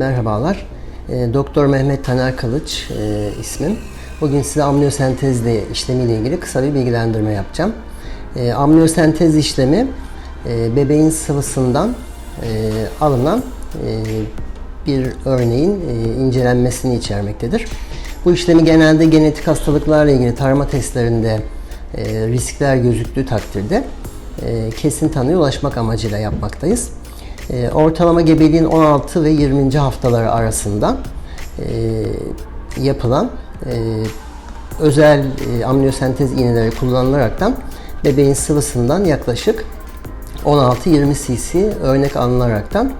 Merhabalar. E, Doktor Mehmet Taner Kılıç e, ismim. Bugün size amniyosentezle işlemiyle ilgili kısa bir bilgilendirme yapacağım. E, amniyosentez işlemi e, bebeğin sıvısından e, alınan e, bir örneğin e, incelenmesini içermektedir. Bu işlemi genelde genetik hastalıklarla ilgili tarama testlerinde e, riskler gözüktüğü takdirde e, kesin tanıya ulaşmak amacıyla yapmaktayız. E, ortalama gebeliğin 16 ve 20. haftaları arasında e, yapılan e, özel amniyosentez iğneleri kullanılaraktan bebeğin sıvısından yaklaşık 16-20 cc örnek alınaraktan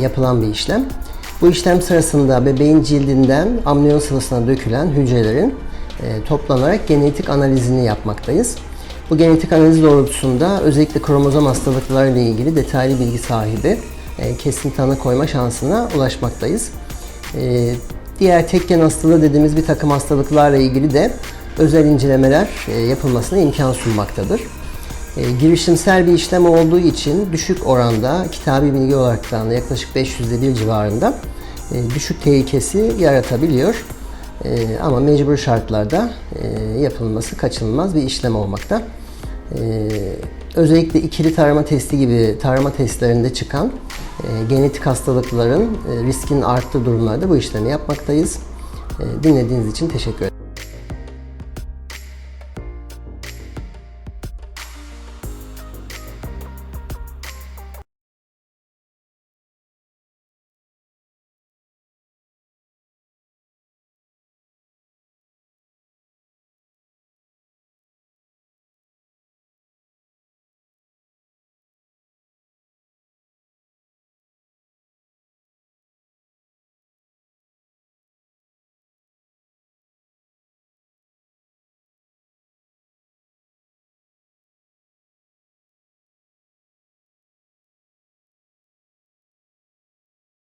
yapılan bir işlem. Bu işlem sırasında bebeğin cildinden amniyon sıvısına dökülen hücrelerin toplanarak genetik analizini yapmaktayız. Bu genetik analiz doğrultusunda özellikle kromozom hastalıklarıyla ilgili detaylı bilgi sahibi e, kesin tanı koyma şansına ulaşmaktayız. E, diğer tek gen hastalığı dediğimiz bir takım hastalıklarla ilgili de özel incelemeler e, yapılmasına imkan sunmaktadır. Girişimsel bir işlem olduğu için düşük oranda kitabi bilgi olaraktan yaklaşık 500'de bir civarında düşük tehlikesi yaratabiliyor. E, ama mecbur şartlarda e, yapılması kaçınılmaz bir işlem olmakta. E, özellikle ikili tarama testi gibi tarama testlerinde çıkan e, genetik hastalıkların e, riskinin arttığı durumlarda bu işlemi yapmaktayız. E, dinlediğiniz için teşekkür ederim.